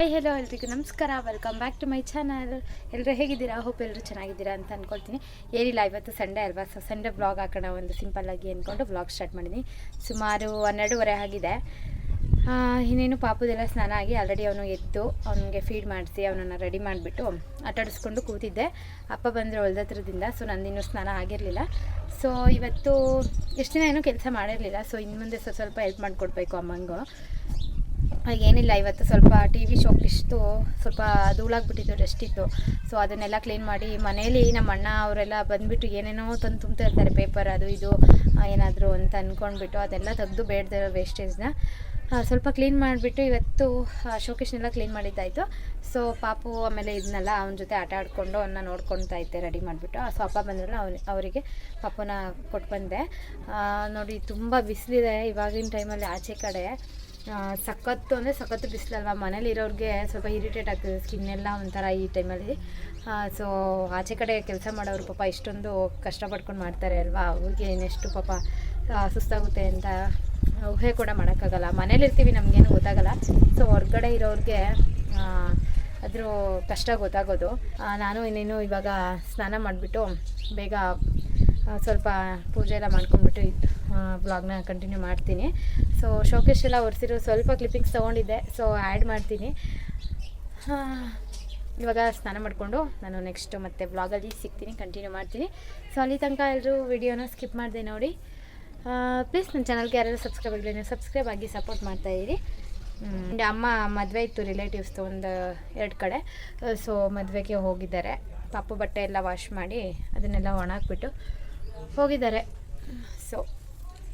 ಹೇ hello ಎಲ್ರಿಗೂ. ನಮಸ್ಕಾರ. Welcome back to my channel ಎಲ್ಲರೂ ಹೇಗಿದ್ದೀರಾ? ಹೋಪ್ ಎಲ್ಲರೂ ಚೆನ್ನಾಗಿದ್ದೀರಾ ಅಂತ ಅಂದ್ಕೊಳ್ತೀನಿ ಏನಿಲ್ಲ, ಇವತ್ತು ಸಂಡೇ ಅಲ್ವಾ? ಸೊ ಸಂಡೇ ಬ್ಲಾಗ್ ಹಾಕೋಣ ಒಂದು ಸಿಂಪಲ್ಲಾಗಿ ಅಂದ್ಕೊಂಡು ಬ್ಲಾಗ್ ಸ್ಟಾರ್ಟ್ ಮಾಡಿದ್ದೀನಿ ಸುಮಾರು ಹನ್ನೆರಡೂವರೆ ಆಗಿದೆ. ಇನ್ನೇನು ಪಾಪದೆಲ್ಲ ಸ್ನಾನ ಆಗಿ ಆಲ್ರೆಡಿ ಅವನು ಎದ್ದು, ಅವನಿಗೆ ಫೀಡ್ ಮಾಡಿಸಿ, ಅವನನ್ನು ರೆಡಿ ಮಾಡಿಬಿಟ್ಟು ಆಟಾಡಿಸ್ಕೊಂಡು ಕೂತಿದ್ದೆ. ಅಪ್ಪ ಬಂದರೆ ಹೊಲ್ದತ್ರದಿಂದ ಸೊ ನಂದಿನ್ನೂ ಸ್ನಾನ ಆಗಿರಲಿಲ್ಲ. ಸೊ ಇವತ್ತು ಎಷ್ಟು ದಿನ ಏನೂ ಕೆಲಸ ಮಾಡಿರಲಿಲ್ಲ. ಸೊ ಇನ್ನು ಮುಂದೆ ಸ್ವಲ್ಪ ಸ್ವಲ್ಪ ಹೆಲ್ಪ್ ಮಾಡಿಕೊಡ್ಬೇಕು ಅಮ್ಮಂಗೂ. ಏನಿಲ್ಲ ಇವತ್ತು ಸ್ವಲ್ಪ ಟಿ ವಿ ಶೋಕಿಷ್ಟು ಸ್ವಲ್ಪ ಧೂಳಾಗ್ಬಿಟ್ಟಿತ್ತು ಡಸ್ಟ್ ಇತ್ತು. ಸೊ ಅದನ್ನೆಲ್ಲ ಕ್ಲೀನ್ ಮಾಡಿ ಮನೇಲಿ ನಮ್ಮ ಅಣ್ಣ ಅವರೆಲ್ಲ ಬಂದುಬಿಟ್ಟು ಏನೇನೋ ತಂದು ತುಂಬ್ತಾ ಇರ್ತಾರೆ ಪೇಪರ್ ಅದು ಇದು ಏನಾದರೂ ಅಂತ ಅಂದ್ಕೊಂಡ್ಬಿಟ್ಟು ಅದೆಲ್ಲ ತೆಗೆದು ಬೇಡದಿರೋ ವೇಸ್ಟೇಜ್ನ ಸ್ವಲ್ಪ ಕ್ಲೀನ್ ಮಾಡಿಬಿಟ್ಟು ಇವತ್ತು ಶೋಕೇಶ್ನೆಲ್ಲ ಕ್ಲೀನ್ ಮಾಡಿದ್ದಾಯಿತು. ಸೊ ಪಾಪು ಆಮೇಲೆ ಇದನ್ನೆಲ್ಲ ಅವನ ಜೊತೆ ಆಟ ಆಡಿಕೊಂಡು ಅವನ್ನ ನೋಡ್ಕೊತಾ ಇದ್ದೆ ರೆಡಿ ಮಾಡಿಬಿಟ್ಟು. ಸೊ ಅಪ್ಪ ಬಂದ್ರಲ್ಲ, ಅವ್ನ, ಅವರಿಗೆ ಪಾಪನ ಕೊಟ್ಟು ಬಂದೆ ನೋಡಿ, ತುಂಬ ಬಿಸಿಲಿದೆ ಇವಾಗಿನ ಟೈಮಲ್ಲಿ ಆಚೆ ಕಡೆ. ಸಖತ್ತು ಅಂದರೆ ಸಖತ್ತು ಬಿಸಿಲಲ್ವ? ಮನೇಲಿರೋರಿಗೆ ಸ್ವಲ್ಪ ಇರಿಟೇಟ್ ಆಗ್ತದೆ ಸ್ಕಿನ್ ಎಲ್ಲ ಒಂಥರ ಈ ಟೈಮಲ್ಲಿ ಸೊ ಆಚೆ ಕಡೆ ಕೆಲಸ ಮಾಡೋರು ಪಾಪ ಇಷ್ಟೊಂದು ಕಷ್ಟಪಡ್ಕೊಂಡು ಮಾಡ್ತಾರೆ ಅಲ್ವಾ? ಅವ್ರಿಗೆ ಇನ್ನೆಷ್ಟು ಪಾಪ ಸುಸ್ತಾಗುತ್ತೆ ಅಂತ ಊಹೆ ಕೂಡ ಮಾಡೋಕ್ಕಾಗಲ್ಲ. ಮನೇಲಿರ್ತೀವಿ, ನಮಗೇನು ಗೊತ್ತಾಗಲ್ಲ. ಸೊ ಹೊರಗಡೆ ಇರೋರಿಗೆ ಅದ್ರ ಕಷ್ಟ ಗೊತ್ತಾಗೋದು. ನಾನು ಇನ್ನೇನು ಇವಾಗ ಸ್ನಾನ ಮಾಡಿಬಿಟ್ಟು ಬೇಗ ಸ್ವಲ್ಪ ಪೂಜೆ ಎಲ್ಲ ಮಾಡ್ಕೊಂಡ್ಬಿಟ್ಟು ಬ್ಲಾಗ್ನ ಕಂಟಿನ್ಯೂ ಮಾಡ್ತೀನಿ. ಸೊ ಶೋಕೇಶ್ ಎಲ್ಲ ಒರೆಸಿರೋ ಸ್ವಲ್ಪ ಕ್ಲಿಪ್ಪಿಂಗ್ಸ್ ತೊಗೊಂಡಿದ್ದೆ. ಸೊ ಆ್ಯಡ್ ಮಾಡ್ತೀನಿ. ಇವಾಗ ಸ್ನಾನ ಮಾಡಿಕೊಂಡು ನಾನು ನೆಕ್ಸ್ಟ್ ಮತ್ತೆ ಬ್ಲಾಗಲ್ಲಿ ಸಿಗ್ತೀನಿ. ಕಂಟಿನ್ಯೂ ಮಾಡ್ತೀನಿ. ಸೊ ಅಲ್ಲಿ ತನಕ ಎಲ್ಲರೂ ವಿಡಿಯೋನ ಸ್ಕಿಪ್ ಮಾಡಿದೆ ನೋಡಿ. ಪ್ಲೀಸ್ ನನ್ನ ಚಾನಲ್ಗೆ ಯಾರು ಸಬ್ಸ್ಕ್ರೈಬ್ ಆಗಲಿ ನೀವು ಸಬ್ಸ್ಕ್ರೈಬ್ ಆಗಿ ಸಪೋರ್ಟ್ ಮಾಡ್ತಾಯಿರಿ ಅಮ್ಮ ಮದುವೆ ಇತ್ತು ರಿಲೇಟಿವ್ಸ್ದು ಒಂದು ಎರಡು ಕಡೆ. ಸೊ ಮದುವೆಗೆ ಹೋಗಿದ್ದಾರೆ. ಪಾಪು ಬಟ್ಟೆ ಎಲ್ಲ ವಾಶ್ ಮಾಡಿ ಅದನ್ನೆಲ್ಲ ಒಣಾಕ್ಬಿಟ್ಟು ಹೋಗಿದ್ದಾರೆ. ಸೊ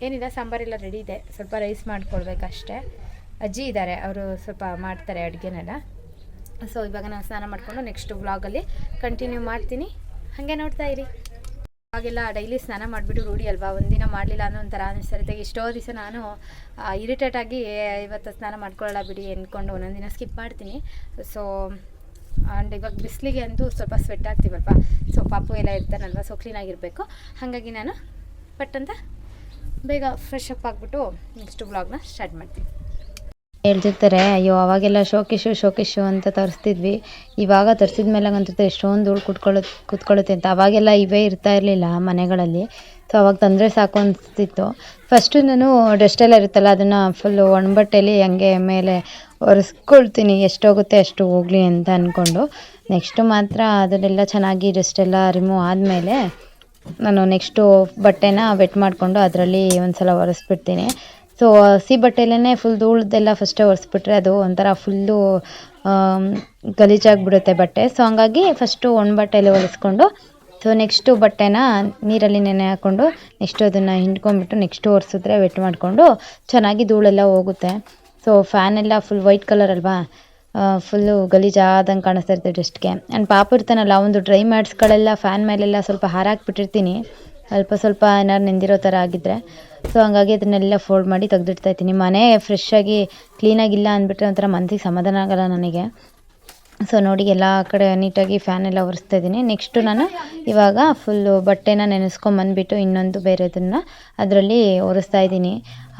ಏನಿಲ್ಲ, ಸಾಂಬಾರೆಲ್ಲ ರೆಡಿ ಇದೆ. ಸ್ವಲ್ಪ ರೈಸ್ ಮಾಡ್ಕೊಳ್ಬೇಕಷ್ಟೇ ಅಜ್ಜಿ ಇದ್ದಾರೆ ಅವರು ಸ್ವಲ್ಪ ಮಾಡ್ತಾರೆ ಅಡುಗೆನೆಲ್ಲ. ಸೊ ಇವಾಗ ನಾನು ಸ್ನಾನ ಮಾಡಿಕೊಂಡು ನೆಕ್ಸ್ಟ್ ವ್ಲಾಗಲ್ಲಿ ಕಂಟಿನ್ಯೂ ಮಾಡ್ತೀನಿ. ಹಾಗೆ ನೋಡ್ತಾ ಇರಿ. ಅವಾಗೆಲ್ಲ ಡೈಲಿ ಸ್ನಾನ ಮಾಡಿಬಿಟ್ಟು ರೂಢಿ ಅಲ್ವಾ? ಒಂದಿನ ಮಾಡಲಿಲ್ಲ ಅನ್ನೋ ಒಂಥರ ಅನಿಸ್ತಾರೆ ಎಷ್ಟೋ ದಿವಸ ನಾನು ಇರಿಟೇಟ್ ಆಗಿ ಇವತ್ತು ಸ್ನಾನ ಮಾಡ್ಕೊಳ್ಳಲ್ಲ ಬಿಡಿ ಅಂದ್ಕೊಂಡು ಒಂದೊಂದು ದಿನ ಸ್ಕಿಪ್ ಮಾಡ್ತೀನಿ. ಸೊ ಆ್ಯಂಡ್ ಇವಾಗ ಬಿಸಿಲಿಗೆ ಅಂತೂ ಸ್ವಲ್ಪ ಸ್ವೆಟ್ ಆಗ್ತೀವಲ್ವಾ? ಸೊ ಪಾಪು ಎಲ್ಲ ಇರ್ತಾನಲ್ವ? ಸೊ ಕ್ಲೀನಾಗಿರಬೇಕು ಹಾಗಾಗಿ ನಾನು ಪಟ್ ಅಂತ ಬೇಗ ಫ್ರೆಶ್ ಅಪ್ ಆಗಿಬಿಟ್ಟು ನೆಕ್ಸ್ಟ್ ಬ್ಲಾಗ್ನ ಸ್ಟಾರ್ಟ್ ಮಾಡ್ತೀನಿ. ಹೇಳ್ತಿರ್ತಾರೆ, ಅಯ್ಯೋ, ಅವಾಗೆಲ್ಲ ಶೋಕೇಶು ಶೋಕೇಶು ಅಂತ ತರಿಸ್ತಿದ್ವಿ. ಇವಾಗ ತರಿಸಿದ ಮೇಲೆ ಅಂತಿರ್ತಾರೆ ಎಷ್ಟೊಂದು ಧೂಳು ಕುತ್ಕೊಳ್ಳೋ ಕುತ್ಕೊಳ್ಳುತ್ತೆ ಅಂತ. ಅವಾಗೆಲ್ಲ ಇವೇ ಇರ್ತಾ ಇರಲಿಲ್ಲ ಮನೆಗಳಲ್ಲಿ. ಸೊ ಅವಾಗ ತಂದರೆ ಸಾಕು ಅನಿಸ್ತಿತ್ತು. ಫಸ್ಟು ನಾನು ಡಸ್ಟ್ ಎಲ್ಲ ಇರುತ್ತಲ್ಲ, ಅದನ್ನು ಫುಲ್ಲು ಒಣಬಟ್ಟೆಯಲ್ಲಿ ಹಂಗೆ ಮೇಲೆ ಒರೆಸ್ಕೊಳ್ತೀನಿ. ಎಷ್ಟೋಗುತ್ತೆ ಅಷ್ಟು ಹೋಗಲಿ ಅಂತ ಅಂದ್ಕೊಂಡು ನೆಕ್ಸ್ಟು ಮಾತ್ರ ಅದನ್ನೆಲ್ಲ ಚೆನ್ನಾಗಿ ಡಸ್ಟ್ ರಿಮೂವ್ ಆದಮೇಲೆ ನಾನು ನೆಕ್ಸ್ಟು ಬಟ್ಟೆನ ವೆಟ್ ಮಾಡಿಕೊಂಡು ಅದರಲ್ಲಿ ಒಂದು ಸಲ ಒರೆಸ್ಬಿಡ್ತೀನಿ. ಸೊ ಹಸಿ ಬಟ್ಟೆಲೇ ಫುಲ್ ಧೂಳ್ದೆಲ್ಲ ಫಸ್ಟೇ ಒರೆಸ್ಬಿಟ್ರೆ ಅದು ಒಂಥರ ಫುಲ್ಲು ಗಲೀಜಾಗಿಬಿಡುತ್ತೆ ಬಟ್ಟೆ. ಸೊ ಹಂಗಾಗಿ ಫಸ್ಟು ಒಣ ಬಟ್ಟೆಯಲ್ಲಿ ಒರೆಸ್ಕೊಂಡು ಸೊ ನೆಕ್ಸ್ಟು ಬಟ್ಟೆನ ನೀರಲ್ಲಿ ನೆನೆ ಹಾಕ್ಕೊಂಡು ನೆಕ್ಸ್ಟು ಅದನ್ನು ಹಿಂಡ್ಕೊಂಡ್ಬಿಟ್ಟು ನೆಕ್ಸ್ಟು ಒರೆಸಿದ್ರೆ ವೆಟ್ ಮಾಡಿಕೊಂಡು ಚೆನ್ನಾಗಿ ಧೂಳೆಲ್ಲ ಹೋಗುತ್ತೆ. ಸೊ ಫ್ಯಾನೆಲ್ಲ ಫುಲ್ ವೈಟ್ ಕಲರ್ ಅಲ್ವಾ? ಫುಲ್ಲು ಗಲೀಜಾದಂಗೆ ಕಾಣಿಸ್ತಾ ಇರುತ್ತೆ ಡಸ್ಟ್ಗೆ ಆ್ಯಂಡ್ ಪಾಪ ಇರ್ತಾನಲ್ಲ ಅವಂದು ಡ್ರೈ ಮ್ಯಾಟ್ಸ್ಗಳೆಲ್ಲ ಫ್ಯಾನ್ ಮೇಲೆಲ್ಲ ಸ್ವಲ್ಪ ಹಾರಾಕ್ಬಿಟ್ಟಿರ್ತೀನಿ. ಅಲ್ಪ ಸ್ವಲ್ಪ ಏನಾದ್ರು ನೆಂದಿರೋ ಥರ ಆಗಿದ್ದರೆ ಸೊ ಹಂಗಾಗಿ ಅದನ್ನೆಲ್ಲ ಫೋಲ್ಡ್ ಮಾಡಿ ತೆಗ್ದಿಡ್ತಾ ಇರ್ತೀನಿ ಮನೆ ಫ್ರೆಶ್ ಆಗಿ ಕ್ಲೀನಾಗಿಲ್ಲ ಅಂದ್ಬಿಟ್ರೆ ಒಂಥರ ಮನಸ್ಸಿಗೆ ಸಮಾಧಾನ ಆಗಲ್ಲ ನನಗೆ. ಸೊ ನೋಡಿ, ಎಲ್ಲ ಕಡೆ ನೀಟಾಗಿ ಫ್ಯಾನ್ ಎಲ್ಲ ಒರೆಸ್ತಾ ಇದ್ದೀನಿ. ನೆಕ್ಸ್ಟು ನಾನು ಇವಾಗ ಫುಲ್ಲು ಬಟ್ಟೆನ ನೆನೆಸ್ಕೊಂಬಂದ್ಬಿಟ್ಟು ಇನ್ನೊಂದು ಬೇರೆದನ್ನು ಅದರಲ್ಲಿ ಒರೆಸ್ತಾ ಇದ್ದೀನಿ.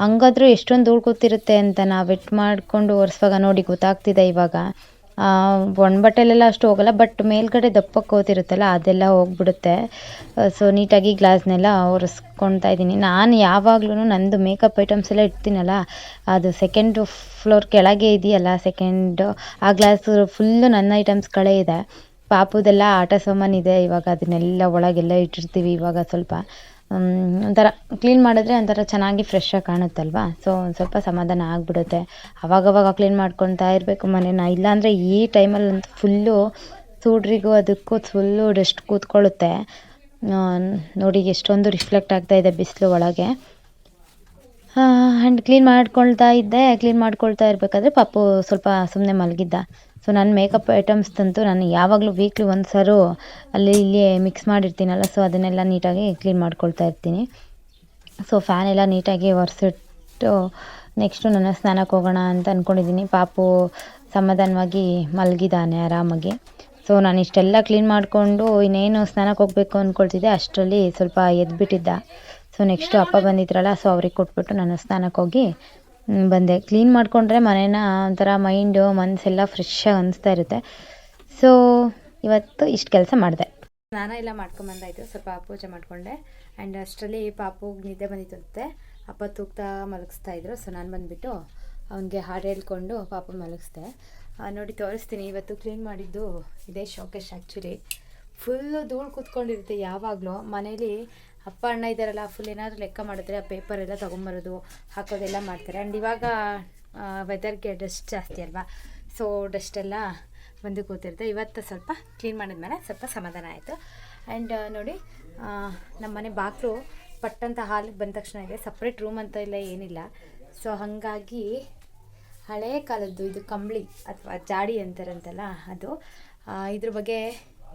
ಹಂಗಾದ್ರೂ ಎಷ್ಟೊಂದು ಧೂಳು ಕೂತಿರುತ್ತೆ ಅಂತ ನಾವು ವೆಟ್ ಮಾಡಿಕೊಂಡು ಒರೆಸುವಾಗ ನೋಡಿ ಗೊತ್ತಾಗ್ತಿದೆ ಇವಾಗ. ಒಣ ಬಟ್ಟೆಲೆಲ್ಲ ಅಷ್ಟು ಹೋಗಲ್ಲ ಬಟ್ ಮೇಲ್ಗಡೆ ದಪ್ಪ ಕೂತಿರುತ್ತಲ್ಲ, ಅದೆಲ್ಲ ಹೋಗ್ಬಿಡುತ್ತೆ. ಸೊ ನೀಟಾಗಿ ಗ್ಲಾಸ್ನೆಲ್ಲ ಒರೆಸ್ಕೊಳ್ತಾ ಇದ್ದೀನಿ. ನಾನು ಯಾವಾಗ್ಲೂ ನಂದು ಮೇಕಪ್ ಐಟಮ್ಸ್ ಎಲ್ಲ ಇಡ್ತೀನಲ್ಲ, ಅದು ಸೆಕೆಂಡ್ ಫ್ಲೋರ್ ಕೆಳಗೆ ಇದೆಯಲ್ಲ ಸೆಕೆಂಡ್ ಆ ಗ್ಲಾಸ್ ಫುಲ್ಲು ನನ್ನ ಐಟಮ್ಸ್ಗಳೇ ಇದೆ. ಪಾಪುದೆಲ್ಲ ಆಟ ಸಾಮಾನು ಇದೆ, ಇವಾಗ ಅದನ್ನೆಲ್ಲ ಒಳಗೆಲ್ಲ ಇಟ್ಟಿರ್ತೀವಿ ಇವಾಗ ಸ್ವಲ್ಪ. ಒಂಥರ ಕ್ಲೀನ್ ಮಾಡಿದ್ರೆ ಒಂಥರ ಚೆನ್ನಾಗಿ ಫ್ರೆಶ್ ಆಗಿ ಕಾಣುತ್ತಲ್ವಾ? ಸೊ ಒಂದು ಸ್ವಲ್ಪ ಸಮಾಧಾನ ಆಗಿಬಿಡುತ್ತೆ. ಅವಾಗವಾಗ ಕ್ಲೀನ್ ಮಾಡ್ಕೊತಾ ಇರಬೇಕು ಮನೇನ. ಇಲ್ಲಾಂದರೆ ಈ ಟೈಮಲ್ಲಂತೂ ಫುಲ್ಲು ಸೂಡ್ರಿಗೂ ಅದಕ್ಕೂ ಫುಲ್ಲು ಡಸ್ಟ್ ಕೂತ್ಕೊಳ್ಳುತ್ತೆ. ನೋಡಿ ಎಷ್ಟೊಂದು ರಿಫ್ಲೆಕ್ಟ್ ಆಗ್ತಾ ಇದೆ ಬಿಸಿಲು ಒಳಗೆ. ಆ್ಯಂಡ್ ಕ್ಲೀನ್ ಮಾಡ್ಕೊಳ್ತಾ ಇದ್ದೆ. ಕ್ಲೀನ್ ಮಾಡ್ಕೊಳ್ತಾ ಇರಬೇಕಾದ್ರೆ ಪಾಪು ಸ್ವಲ್ಪ ಸುಮ್ಮನೆ ಮಲಗಿದ್ದ. ಸೊ ನನ್ನ ಮೇಕಪ್ ಐಟಮ್ಸ್ ತಂತು, ನಾನು ಯಾವಾಗಲೂ ವೀಕ್ಲಿ ಒಂದು ಸಾರು ಅಲ್ಲಿ ಇಲ್ಲಿ ಮಿಕ್ಸ್ ಮಾಡಿರ್ತೀನಲ್ಲ ಸೊ ಅದನ್ನೆಲ್ಲ ನೀಟಾಗಿ ಕ್ಲೀನ್ ಮಾಡ್ಕೊಳ್ತಾ ಇರ್ತೀನಿ. ಸೊ ಫ್ಯಾನ್ ಎಲ್ಲ ನೀಟಾಗಿ ಒರೆಸಿಟ್ಟು ನೆಕ್ಸ್ಟು ನನ್ನ ಸ್ನಾನಕ್ಕೆ ಹೋಗೋಣ ಅಂತ ಅಂದ್ಕೊಂಡಿದ್ದೀನಿ ಪಾಪು ಸಮಾಧಾನವಾಗಿ ಮಲಗಿದ್ದಾನೆ ಆರಾಮಾಗಿ. ಸೊ ನಾನು ಇಷ್ಟೆಲ್ಲ ಕ್ಲೀನ್ ಮಾಡಿಕೊಂಡು ಇನ್ನೇನು ಸ್ನಾನಕ್ಕೆ ಹೋಗಬೇಕು ಅಂದ್ಕೊಳ್ತಿದ್ದೆ ಅಷ್ಟರಲ್ಲಿ ಸ್ವಲ್ಪ ಎದ್ಬಿಟ್ಟಿದ್ದ. ಸೊ ನೆಕ್ಸ್ಟು ಅಪ್ಪ ಬಂದಿದ್ರಲ್ಲ ಸೊ ಅವ್ರಿಗೆ ಕೊಟ್ಬಿಟ್ಟು ನಾನು ಸ್ನಾನಕ್ಕೆ ಹೋಗಿ ಬಂದೆ. ಕ್ಲೀನ್ ಮಾಡಿಕೊಂಡ್ರೆ ಮನೇನ ಒಂಥರ ಮೈಂಡು ಮನಸ್ಸೆಲ್ಲ ಫ್ರೆಶ್ಶಾಗಿ ಅನಿಸ್ತಾ ಇರುತ್ತೆ. ಸೊ ಇವತ್ತು ಇಷ್ಟು ಕೆಲಸ ಮಾಡಿದೆ. ಸ್ನಾನ ಎಲ್ಲ ಮಾಡ್ಕೊಂಬಂದಾಯಿತು ಸ್ವಲ್ಪ ಪೂಜೆ ಮಾಡಿಕೊಂಡೆ. ಆ್ಯಂಡ್ ಅಷ್ಟರಲ್ಲಿ ಪಾಪುಗೆ ನಿದ್ದೆ ಬಂದಿತ್ತಂತೆ ಅಪ್ಪ ತೂಗ್ತಾ ಮಲಗಿಸ್ತಾ ಇದ್ರು. ಸೊ ನಾನು ಬಂದುಬಿಟ್ಟು ಅವನಿಗೆ ಹಾಡು ಹೇಳ್ಕೊಂಡು ಪಾಪ ಮಲಗಿಸ್ದೆ. ನೋಡಿ ತೋರಿಸ್ತೀನಿ. ಇವತ್ತು ಕ್ಲೀನ್ ಮಾಡಿದ್ದು ಇದೇ ಶೋಕೇಶ್ ಆ್ಯಕ್ಚುಲಿ ಫುಲ್ಲು ಧೂಳು ಕೂತ್ಕೊಂಡಿರುತ್ತೆ ಯಾವಾಗಲೂ. ಮನೇಲಿ ಅಪ್ಪ ಅಣ್ಣ ಇದ್ದಾರಲ್ಲ ಫುಲ್ ಏನಾದರೂ ಲೆಕ್ಕ ಮಾಡಿದ್ರೆ ಆ ಪೇಪರ್ ಎಲ್ಲ ತೊಗೊಂಬರೋದು, ಹಾಕೋದೆಲ್ಲ ಮಾಡ್ತಾರೆ. ಆ್ಯಂಡ್ ಇವಾಗ ವೆದರ್ಗೆ ಡಸ್ಟ್ ಜಾಸ್ತಿ ಅಲ್ವಾ? ಸೊ ಡಸ್ಟ್ ಎಲ್ಲ ಬಂದು ಕೂತಿರುತ್ತೆ. ಇವತ್ತು ಸ್ವಲ್ಪ ಕ್ಲೀನ್ ಮಾಡಿದ್ಮೇಲೆ ಸ್ವಲ್ಪ ಸಮಾಧಾನ ಆಯಿತು. ಆ್ಯಂಡ್ ನೋಡಿ ನಮ್ಮ ಮನೆ ಬಾಗಿಲು ಪಟ್ಟಂತ ಹಾಲಿಗೆ ಬಂದ ತಕ್ಷಣ ಇದೆ. ಸಪ್ರೇಟ್ ರೂಮ್ ಅಂತ ಇಲ್ಲ, ಏನಿಲ್ಲ. ಸೊ ಹಾಗಾಗಿ ಹಳೇ ಕಾಲದ್ದು ಇದು ಕಂಬಳಿ ಅಥವಾ ಜಾಡಿ ಅಂತಾರಂತಲ್ಲ ಅದು. ಇದ್ರ ಬಗ್ಗೆ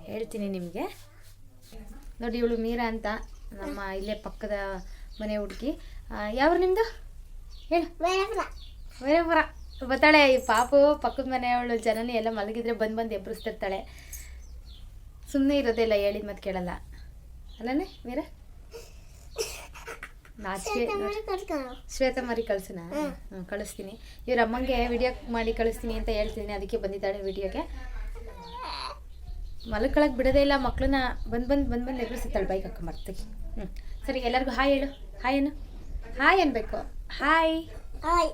ಹೇಳ್ತೀನಿ ನಿಮಗೆ. ನೋಡಿ, ಇವಳು ಮೀರಾ ಅಂತ. ನಮ್ಮ ಇಲ್ಲೇ ಪಕ್ಕದ ಮನೆ ಹುಡುಗಿ. ಯಾವ್ರು ನಿಮ್ದು? ಹೇಳು. ವೀರಪುರ ಬರ್ತಾಳೆ ಈ ಪಾಪು ಪಕ್ಕದ ಮನೆಯವಳು ಜನನಿ ಎಲ್ಲ ಮಲಗಿದ್ರೆ ಬಂದು ಬಂದು ಎಬ್ಬರಿಸ್ತಿರ್ತಾಳೆ ಸುಮ್ಮನೆ ಇರೋದಿಲ್ಲ ಹೇಳಿದ ಮತ್ತೆ ಕೇಳಲ್ಲ. ಅಲ್ಲನೇ ವೀರ? ಶ್ವೇತ ಮರಿ ಕಳ್ಸನ? ಹ್ಞೂ ಕಳಿಸ್ತೀನಿ. ಇವ್ರ ಅಮ್ಮಂಗೆ ವಿಡಿಯೋ ಮಾಡಿ ಕಳಿಸ್ತೀನಿ ಅಂತ ಹೇಳ್ತೀನಿ ಅದಕ್ಕೆ ಬಂದಿದ್ದಾಳೆ ವಿಡಿಯೋಗೆ ಮಲ್ಕೊಳಕ್ಕೆ ಬಿಡೋದೇ ಇಲ್ಲ ಮಕ್ಕಳನ್ನ ಬಂದು ಬಂದು ಬಂದು ಬಂದು ಎದುರಿಸುತ್ತಾಳೆ ಬೈಕ್ ಹಾಕೊಂಬರ್ತೀವಿ ಹ್ಞೂ ಸರಿ ಎಲ್ಲರಿಗೂ ಹಾಯ್ ಹೇಳು. ಹಾಯ್ ಏನು ಹಾಯ್ ಅನ್ಬೇಕು. ಹಾಯ್. ಹಾಯ್.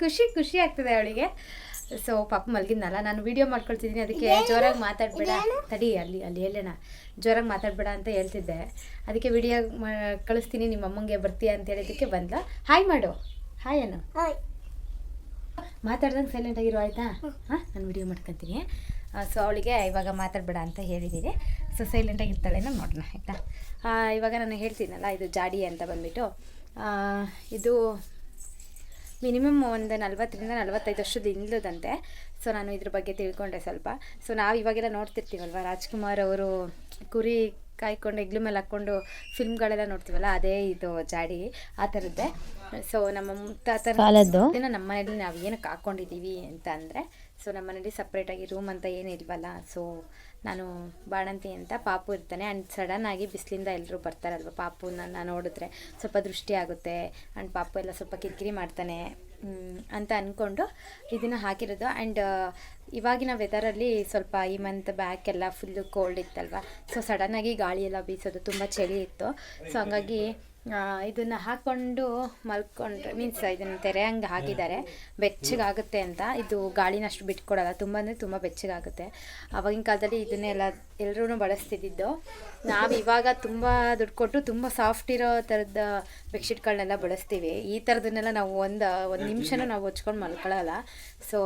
ಖುಷಿ ಖುಷಿ ಆಗ್ತದೆ ಅವಳಿಗೆ. ಸೊ ಪಾಪ ಮಲಗಿದ್ನಲ್ಲ ನಾನು ವಿಡಿಯೋ ಮಾಡ್ಕೊಳ್ತಿದ್ದೀನಿ ಅದಕ್ಕೆ ಜೋರಾಗಿ ಮಾತಾಡ್ಬೇಡ. ತಡಿ ಅಲ್ಲಿ ಅಲ್ಲಿ ಹೇಳೋಣ ಜೋರಾಗಿ ಮಾತಾಡ್ಬೇಡ ಅಂತ ಹೇಳ್ತಿದ್ದೆ. ಅದಕ್ಕೆ ವಿಡಿಯೋ ಕಳಿಸ್ತೀನಿ ನಿಮ್ಮ ಅಮ್ಮಂಗೆ ಬರ್ತೀಯ ಅಂತ ಹೇಳಿದ್ದಕ್ಕೆ ಬಂದ. ಹಾಯ್ ಮಾಡು. ಹಾಯ್. ಅನ್ನು ಮಾತಾಡ್ದಂಗೆ ಸೈಲೆಂಟ್ ಆಗಿರೋ ಆಯ್ತಾ? ಹಾಂ ನಾನು ವಿಡಿಯೋ ಮಾಡ್ಕೊತೀನಿ. ಸೊ ಅವಳಿಗೆ ಇವಾಗ ಮಾತಾಡಬೇಡ ಅಂತ ಹೇಳಿದ್ದೀನಿ ಸೊ ಸೈಲೆಂಟಾಗಿ ಇರ್ತಾಳೇನೋ ನೋಡೋಣ ಆಯಿತಾ? ಇವಾಗ ನಾನು ಹೇಳ್ತೀನಲ್ಲ ಇದು ಜಾಡಿ ಅಂತ ಬಂದ್ಬಿಟ್ಟು. ಇದು ಮಿನಿಮಮ್ ಒಂದು ನಲ್ವತ್ತರಿಂದ ನಲ್ವತ್ತೈದು ವರ್ಷದ ಇಲ್ಲದಂತೆ ಸೊ ನಾನು ಇದ್ರ ಬಗ್ಗೆ ತಿಳ್ಕೊಂಡೆ ಸ್ವಲ್ಪ. ಸೊ ನಾವು ಇವಾಗೆಲ್ಲ ನೋಡ್ತಿರ್ತೀವಲ್ವ ರಾಜ್ಕುಮಾರ್ ಅವರು ಕುರಿ ಕಾಯ್ಕೊಂಡು ಹೆಗ್ಲು ಮೇಲೆ ಹಾಕ್ಕೊಂಡು ಫಿಲ್ಮ್ಗಳೆಲ್ಲ ನೋಡ್ತೀವಲ್ಲ ಅದೇ ಇದು ಜಾಡಿ ಆ ಥರದ್ದೇ. ಸೊ ನಮ್ಮ ಮುತ್ತಾತನ ನಮ್ಮ ಮನೇಲಿ ನಾವು ಏನಕ್ಕೆ ಹಾಕ್ಕೊಂಡಿದ್ದೀವಿ ಅಂತ ಅಂದರೆ ಸೊ ನಮ್ಮ ಮನೇಲಿ ಸಪ್ರೇಟಾಗಿ ರೂಮ್ ಅಂತ ಏನು ಇಲ್ವಲ್ಲ? ಸೊ ನಾನು ಬಾಣಂತಿ ಅಂತ ಪಾಪು ಇರ್ತಾನೆ. ಆ್ಯಂಡ್ ಸಡನ್ನಾಗಿ ಬಿಸಿಲಿಂದ ಎಲ್ಲರೂ ಬರ್ತಾರಲ್ವ ಪಾಪುನ ನೋಡಿದ್ರೆ. ಸ್ವಲ್ಪ ದೃಷ್ಟಿ ಆಗುತ್ತೆ. ಆ್ಯಂಡ್ ಪಾಪು ಎಲ್ಲ ಸ್ವಲ್ಪ ಕಿರಿಕಿರಿ ಮಾಡ್ತಾನೆ. ಅಂತ ಅಂದ್ಕೊಂಡು ಇದನ್ನು ಹಾಕಿರೋದು. ಆ್ಯಂಡ್ ಇವಾಗಿನ ವೆದರಲ್ಲಿ ಸ್ವಲ್ಪ ಈ ಮಂತ್ ಬ್ಯಾಕ್ ಎಲ್ಲ ಫುಲ್ಲು ಕೋಲ್ಡ್ ಇತ್ತಲ್ವ? ಸೊ ಸಡನ್ನಾಗಿ ಗಾಳಿ ಎಲ್ಲ ಬೀಸೋದು ತುಂಬ ಚಳಿ ಇತ್ತು. ಸೊ ಹಂಗಾಗಿ ಇದನ್ನು ಹಾಕ್ಕೊಂಡು ಮಲ್ಕೊಂಡ್ರೆ ಮೀನ್ಸ್ ಇದನ್ನು ತೆರೆ ಹಂಗೆ ಹಾಕಿದ್ದಾರೆ ಬೆಚ್ಚಗಾಗುತ್ತೆ ಅಂತ. ಇದು ಗಾಳಿನ ಅಷ್ಟು ಬಿಟ್ಕೊಡಲ್ಲ ತುಂಬ ಅಂದರೆ ತುಂಬ ಬೆಚ್ಚಗಾಗುತ್ತೆ. ಆವಾಗಿನ ಕಾಲದಲ್ಲಿ ಇದನ್ನೆಲ್ಲ ಎಲ್ಲರೂ ಬಳಸ್ತಿದ್ದಿದ್ದು. ನಾವು ಇವಾಗ ತುಂಬ ದುಡ್ಡು ಕೊಟ್ಟು ತುಂಬ ಸಾಫ್ಟ್ ಇರೋ ಥರದ ಬೆಡ್ಶೀಟ್ಗಳನ್ನೆಲ್ಲ ಬಳಸ್ತೀವಿ. ಈ ಥರದನ್ನೆಲ್ಲ ನಾವು ಒಂದು ಒಂದು ನಿಮಿಷನೂ ನಾವು ಹೊಚ್ಕೊಂಡು ಮಲ್ಕೊಳ್ಳಲ್ಲ ಸೊ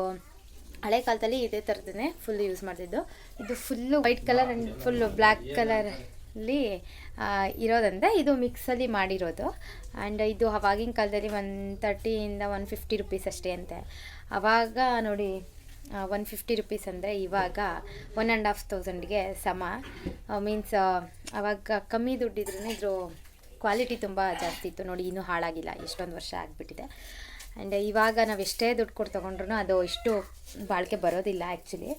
ಹಳೆ ಕಾಲದಲ್ಲಿ ಇದೇ ಥರದನ್ನೇ ಫುಲ್ ಯೂಸ್ ಮಾಡ್ತಿದ್ದು. ಇದು full white colour and full black ಕಲರಲ್ಲಿ ಇರೋದಂದರೆ ಇದು ಮಿಕ್ಸಲ್ಲಿ ಮಾಡಿರೋದು. ಆ್ಯಂಡ್ ಇದು ಅವಾಗಿನ ಕಾಲದಲ್ಲಿ ಒನ್ ತರ್ಟಿಯಿಂದ ಒನ್ ಫಿಫ್ಟಿ ರುಪೀಸ್ ಅಷ್ಟೇ ಅಂತೆ. ಆವಾಗ ನೋಡಿ ಒನ್ ಫಿಫ್ಟಿ ರುಪೀಸ್ ಅಂದರೆ ಇವಾಗ ಒನ್ ಆ್ಯಂಡ್ ಹಾಫ್ ತೌಸಂಡ್ಗೆ ಸಮ. ಮೀನ್ಸ್ ಆವಾಗ ಕಮ್ಮಿ ದುಡ್ಡಿದ್ರೂ ಇದ್ರ ಕ್ವಾಲಿಟಿ ತುಂಬ ಜಾಸ್ತಿ ಇತ್ತು. ನೋಡಿ, ಇನ್ನೂ ಹಾಳಾಗಿಲ್ಲ. ಎಷ್ಟೊಂದು ವರ್ಷ ಆಗಿಬಿಟ್ಟಿದೆ. ಆ್ಯಂಡ್ ಇವಾಗ ನಾವು ಎಷ್ಟೇ ದುಡ್ಡು ಕೊಟ್ಟು ತೊಗೊಂಡ್ರು ಅದು ಇಷ್ಟು ಬಾಳಿಕೆ ಬರೋದಿಲ್ಲ ಆ್ಯಕ್ಚುಲಿ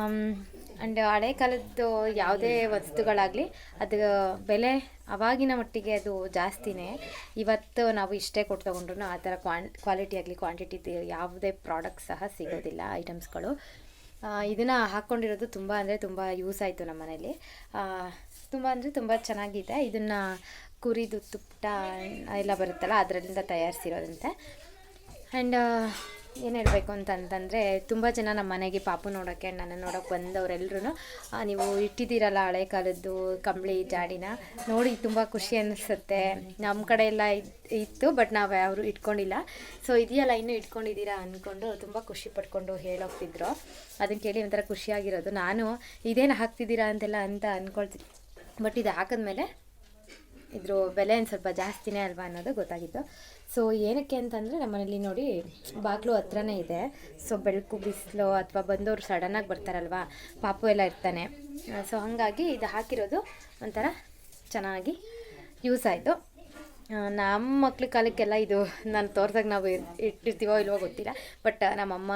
ಆ್ಯಂಡ್ ಹಳೆ ಕಾಲದ್ದು ಯಾವುದೇ ವಸ್ತುಗಳಾಗಲಿ ಅದು ಬೆಲೆ ಅವಾಗಿನ ಮಟ್ಟಿಗೆ ಅದು ಜಾಸ್ತಿನೇ. ಇವತ್ತು ನಾವು ಇಷ್ಟೇ ಕೊಟ್ಟು ತೊಗೊಂಡ್ರು ಆ ಥರ ಕ್ವಾನ್, ಕ್ವಾಲಿಟಿ ಆಗಲಿ, ಕ್ವಾಂಟಿಟಿ ಯಾವುದೇ ಪ್ರಾಡಕ್ಟ್ ಸಹ ಸಿಗೋದಿಲ್ಲ ಐಟಮ್ಸ್ಗಳು. ಇದನ್ನು ಹಾಕ್ಕೊಂಡಿರೋದು ತುಂಬ ಅಂದರೆ ತುಂಬ ಯೂಸ್ ಆಯಿತು ನಮ್ಮ ಮನೇಲಿ. ತುಂಬ ಅಂದರೆ ತುಂಬ ಚೆನ್ನಾಗಿದೆ. ಇದನ್ನು ಕುರಿದು ತುಪ್ಪ ಎಲ್ಲ ಬರುತ್ತಲ್ಲ ಅದರಿಂದ ತಯಾರಿಸಿರೋದಂತೆ. ಆ್ಯಂಡ್ ಏನು ಹೇಳಬೇಕು ಅಂತಂತಂದರೆ, ತುಂಬ ಜನ ನಮ್ಮ ಮನೆಗೆ ಪಾಪು ನೋಡೋಕ್ಕೆ ನನ್ನ ನೋಡೋಕ್ಕೆ ಬಂದವರೆಲ್ಲರೂ ನೀವು ಇಟ್ಟಿದ್ದೀರಲ್ಲ ಹಳೆ ಕಾಲದ್ದು ಕಂಬಳಿ ಜಾಡಿನ, ನೋಡಿ ತುಂಬ ಖುಷಿ ಅನ್ನಿಸುತ್ತೆ ನಮ್ಮ ಕಡೆ ಎಲ್ಲ ಇತ್ತು, ಬಟ್ ನಾವು ಯಾರು ಇಟ್ಕೊಂಡಿಲ್ಲ. ಸೊ ಇದೆಯಲ್ಲ, ಇನ್ನೂ ಇಟ್ಕೊಂಡಿದ್ದೀರಾ ಅಂದ್ಕೊಂಡು ತುಂಬ ಖುಷಿ ಪಡ್ಕೊಂಡು ಹೇಳೋಗ್ತಿದ್ರು. ಅದನ್ನು ಕೇಳಿ ಒಂಥರ ಖುಷಿಯಾಗಿರೋದು ನಾನು ಇದೇನು ಹಾಕ್ತಿದ್ದೀರಾ ಅಂತೆಲ್ಲ ಅಂತ ಅಂದ್ಕೊಳ್ತಿದ್ದೆ ಬಟ್ ಇದು ಹಾಕಿದ್ಮೇಲೆ ಇದ್ರ ಬೆಲೆ ಒಂದು ಸ್ವಲ್ಪ ಜಾಸ್ತಿನೇ ಅಲ್ವಾ ಅನ್ನೋದು ಗೊತ್ತಾಗಿತ್ತು. ಸೊ ಏನಕ್ಕೆ ಅಂತಂದರೆ ನಮ್ಮನೇಲಿ ನೋಡಿ ಬಾಗಿಲು ಹತ್ರನೇ ಇದೆ. ಸೊ ಬೆಳಕು, ಬಿಸಿಲು ಅಥವಾ ಬಂದವರು ಸಡನ್ನಾಗಿ ಬರ್ತಾರಲ್ವಾ, ಪಾಪು ಎಲ್ಲ ಇರ್ತಾನೆ. ಸೊ ಹಾಗಾಗಿ ಇದು ಹಾಕಿರೋದು ಒಂಥರ ಚೆನ್ನಾಗಿ ಯೂಸ್ ಆಯಿತು. ನಮ್ಮ ಮಕ್ಳ ಕಾಲಕ್ಕೆಲ್ಲ ಇದು ನಾನು ತೋರ್ದಾಗ ನಾವು ಇಟ್ಟಿರ್ತೀವೋ ಇಲ್ವೋ ಗೊತ್ತಿಲ್ಲ. ಬಟ್ ನಮ್ಮಮ್ಮ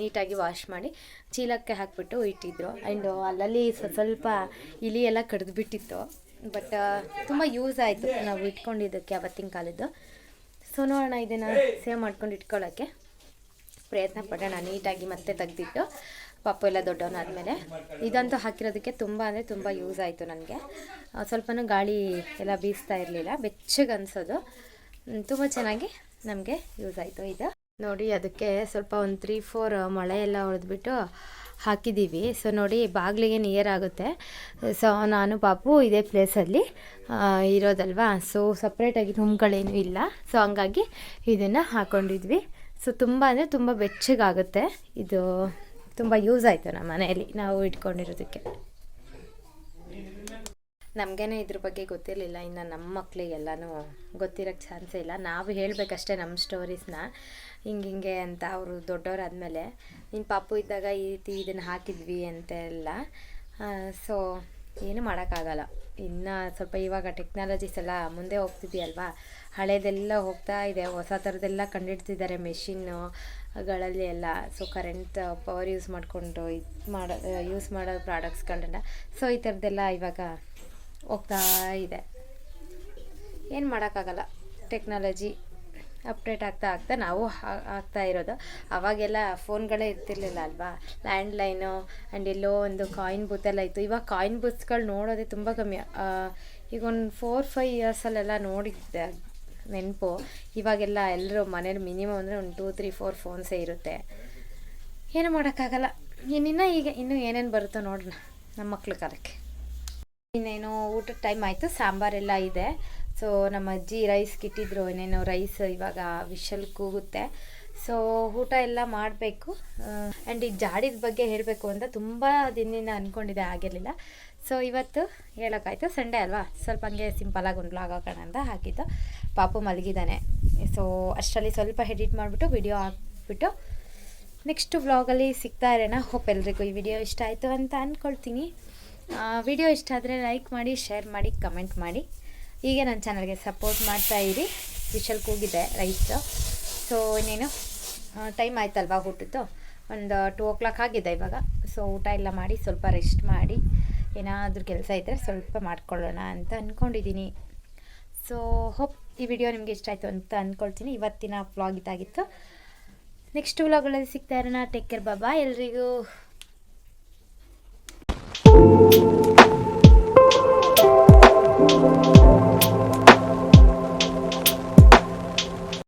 ನೀಟಾಗಿ ವಾಶ್ ಮಾಡಿ ಚೀಲಕ್ಕೆ ಹಾಕಿಬಿಟ್ಟು ಇಟ್ಟಿದ್ರು. ಆ್ಯಂಡ್ ಅಲ್ಲಲ್ಲಿ ಸ್ವಲ್ಪ ಸ್ವಲ್ಪ ಇಲಿ ಎಲ್ಲ ಕಡ್ದು ಬಿಟ್ಟಿತ್ತು ಬಟ್ ತುಂಬ ಯೂಸ್ ಆಯಿತು. ನಾವು ಇಟ್ಕೊಂಡಿದ್ದಕ್ಕೆ ಅವತ್ತಿನ ಕಾಲದ್ದು. ಸೊ ನೋಡೋಣ ಇದನ್ನು ಸೇವ್ ಮಾಡ್ಕೊಂಡು ಇಟ್ಕೊಳ್ಳೋಕ್ಕೆ ಪ್ರಯತ್ನ ಪಡೋಣ ನೀಟಾಗಿ ಮತ್ತೆ ತೆಗೆದಿಟ್ಟು. ಪಾಪ ಎಲ್ಲ ದೊಡ್ಡವನಾದಮೇಲೆ ಇದಂತೂ ಹಾಕಿರೋದಕ್ಕೆ ತುಂಬ ಅಂದರೆ ತುಂಬ ಯೂಸ್ ಆಯಿತು ನನಗೆ. ಸ್ವಲ್ಪನೂ ಗಾಳಿ ಎಲ್ಲ ಬೀಸ್ತಾ ಇರಲಿಲ್ಲ ಬೆಚ್ಚಗೆ ಅನಿಸೋದು. ತುಂಬ ಚೆನ್ನಾಗಿ ನಮಗೆ ಯೂಸ್ ಆಯಿತು ಇದು. ನೋಡಿ ಅದಕ್ಕೆ ಸ್ವಲ್ಪ ಒಂದು ತ್ರೀ ಫೋರ್ ಮಳೆ ಎಲ್ಲ ಹೊಡೆದ್ಬಿಟ್ಟು ಹಾಕಿದ್ದೀವಿ. ಸೊ ನೋಡಿ, ಬಾಗಿಲಿಗೆ ನಿಯರ್ ಆಗುತ್ತೆ. ಸೊ ನಾನು ಪಾಪು ಇದೇ ಪ್ಲೇಸಲ್ಲಿ ಇರೋದಲ್ವಾ? ಸೊ ಸಪ್ರೇಟಾಗಿ ರೂಮ್ಗಳೇನು ಇಲ್ಲ. ಸೊ ಹಂಗಾಗಿ ಇದನ್ನು ಹಾಕ್ಕೊಂಡಿದ್ವಿ ಸೊ ತುಂಬ ಅಂದರೆ ತುಂಬ ಬೆಚ್ಚಗಾಗುತ್ತೆ. ಇದು ತುಂಬ ಯೂಸ್ ಆಯಿತು ನಮ್ಮ ಮನೆಯಲ್ಲಿ ನಾವು ಇಟ್ಕೊಂಡಿರೋದಕ್ಕೆ. ನಮಗೇನೆ ಇದ್ರ ಬಗ್ಗೆ ಗೊತ್ತಿರಲಿಲ್ಲ. ಇನ್ನು ನಮ್ಮ ಮಕ್ಕಳಿಗೆಲ್ಲನೂ ಗೊತ್ತಿರೋಕ್ಕೆ ಚಾನ್ಸೇ ಇಲ್ಲ. ನಾವು ಹೇಳಬೇಕಷ್ಟೇ ನಮ್ಮ ಸ್ಟೋರೀಸ್ನ ಹಿಂಗೆ ಹಿಂಗೆ ಅಂತ ಅವರು ದೊಡ್ಡವರಾದಮೇಲೆ ನಿನ್ನ ಪಾಪು ಇದ್ದಾಗ ಈ ರೀತಿ ಇದನ್ನು ಹಾಕಿದ್ವಿ ಅಂತ ಎಲ್ಲ. ಸೊ ಏನು ಮಾಡೋಕ್ಕಾಗಲ್ಲ. ಇನ್ನು ಸ್ವಲ್ಪ ಇವಾಗ ಟೆಕ್ನಾಲಜೀಸ್ ಎಲ್ಲ ಮುಂದೆ ಹೋಗ್ತಿದೆಯಲ್ವಾ? ಹಳೇದೆಲ್ಲ ಹೋಗ್ತಾ ಇದೆ. ಹೊಸ ಥರದ್ದೆಲ್ಲ ಕಂಡಿಡ್ತಿದ್ದಾರೆ ಮೆಷಿನ್ನುಗಳಲ್ಲಿ ಎಲ್ಲ. ಸೊ ಕರೆಂಟ್ ಪವರ್ ಯೂಸ್ ಮಾಡಿಕೊಂಡು ಇದು ಮಾಡೋ ಯೂಸ್ ಮಾಡೋ ಪ್ರಾಡಕ್ಟ್ಸ್ಗಳನ್ನ ಸೊ ಈ ಥರದ್ದೆಲ್ಲ ಇವಾಗ ಹೋಗ್ತಾ ಇದೆ. ಏನು ಮಾಡೋಕ್ಕಾಗಲ್ಲ. ಟೆಕ್ನಾಲಜಿ ಅಪ್ಡೇಟ್ ಆಗ್ತಾ ಆಗ್ತಾ ನಾವು ಆಗ್ತಾ ಇರೋದು. ಅವಾಗೆಲ್ಲ ಫೋನ್ಗಳೇ ಇರ್ತಿರ್ಲಿಲ್ಲ ಅಲ್ವಾ? ಲ್ಯಾಂಡ್ಲೈನು ಆ್ಯಂಡ್ ಎಲ್ಲೋ ಒಂದು ಕಾಯಿನ್ ಬೂತೆಲ್ಲ ಇತ್ತು. ಇವಾಗ ಕಾಯಿನ್ ಬೂತ್ಸ್ಗಳು ನೋಡೋದೇ ತುಂಬ ಕಮ್ಮಿ. ಈಗ ಒಂದು ಫೋರ್ ಫೈವ್ ಇಯರ್ಸಲ್ಲೆಲ್ಲ ನೋಡಿದ್ದೆ ನೆನಪು. ಇವಾಗೆಲ್ಲ ಎಲ್ಲರೂ ಮನೇಲಿ ಮಿನಿಮಮ್ ಅಂದರೆ ಒಂದು ಟೂ ತ್ರೀ ಫೋರ್ ಫೋನ್ಸೇ ಇರುತ್ತೆ. ಏನು ಮಾಡೋಕ್ಕಾಗಲ್ಲ. ಇನ್ನಿನ್ನ ಈಗ ಇನ್ನೂ ಏನೇನು ಬರುತ್ತೋ ನೋಡೋಣ ನಮ್ಮ ಮಕ್ಳ ಕಾಲಕ್ಕೆ. ಇನ್ನೇನು ಊಟದ ಟೈಮ್ ಆಯಿತು ಸಾಂಬಾರೆಲ್ಲ ಇದೆ. ಸೊ ನಮ್ಮ ಅಜ್ಜಿ ರೈಸ್ ಕಿಟ್ಟಿದ್ರು, ಏನೇನೋ ರೈಸ್ ಇವಾಗ ವಿಷಲ್ ಕೂಗುತ್ತೆ. ಸೊ ಊಟ ಎಲ್ಲ ಮಾಡಬೇಕು. ಆ್ಯಂಡ್ ಈ ಜಾಡಿದ ಬಗ್ಗೆ ಹೇಳಬೇಕು ಅಂತ ತುಂಬ ದಿನದಿಂದ ಅಂದ್ಕೊಂಡಿದ್ದೆ ಆಗಿರಲಿಲ್ಲ. ಸೊ ಇವತ್ತು ಹೇಳೋಕ್ಕಾಯ್ತು ಸಂಡೇ ಅಲ್ವಾ? ಸ್ವಲ್ಪ ಹಂಗೆ ಸಿಂಪಲಾಗಿ ಒಂದು ಬ್ಲಾಗ್ ಅಂತ ಹಾಕಿದ್ದು. ಪಾಪು ಮಲಗಿದ್ದಾನೆ. ಸೊ ಅಷ್ಟರಲ್ಲಿ ಸ್ವಲ್ಪ ಎಡಿಟ್ ಮಾಡಿಬಿಟ್ಟು ವಿಡಿಯೋ ಹಾಕ್ಬಿಟ್ಟು ನೆಕ್ಸ್ಟ್ ವ್ಲಾಗಲ್ಲಿ ಸಿಗ್ತಾ ಇರೋಣ. ಹೋಪ್ ಎಲ್ರಿಗೂ ಈ ವಿಡಿಯೋ ಇಷ್ಟ ಆಯಿತು ಅಂತ ಅಂದ್ಕೊಳ್ತೀನಿ ವಿಡಿಯೋ ಇಷ್ಟ ಆದರೆ ಲೈಕ್ ಮಾಡಿ ಶೇರ್ ಮಾಡಿ ಕಮೆಂಟ್ ಮಾಡಿ. ಹೀಗೆ ನನ್ನ ಚಾನಲ್ಗೆ ಸಪೋರ್ಟ್ ಮಾಡ್ತಾ ಇರಿ. ವಿಶಲ್ ಕೂಗಿದೆ ರೈಸ್ ಸೊ ಇನ್ನೇನು? ಟೈಮ್ ಆಯ್ತಲ್ವಾ ಊಟದ್ದು? ಒಂದು ಟೂ ಓ ಕ್ಲಾಕ್ ಆಗಿದೆ ಇವಾಗ. ಸೊ ಊಟ ಎಲ್ಲ ಮಾಡಿ ಸ್ವಲ್ಪ ರೆಸ್ಟ್ ಮಾಡಿ. ಏನಾದರೂ ಕೆಲಸ ಇದ್ದರೆ ಸ್ವಲ್ಪ ಮಾಡ್ಕೊಳ್ಳೋಣ ಅಂತ ಅಂದ್ಕೊಂಡಿದ್ದೀನಿ ಸೊ ಹೋಪ್ ಈ ವಿಡಿಯೋ ನಿಮಗೆ ಇಷ್ಟ ಆಯಿತು ಅಂತ ಅಂದ್ಕೊಳ್ತೀನಿ ಇವತ್ತಿನ ವ್ಲಾಗ್ ಇದಾಗಿತ್ತು. ನೆಕ್ಸ್ಟ್ ವ್ಲಾಗ್ಗಳಲ್ಲಿ ಸಿಗ್ತಾ ಇರೋಣ. ಟೇಕ್ ಕೇರ್ ಬಾಬಾ ಎಲ್ರಿಗೂ.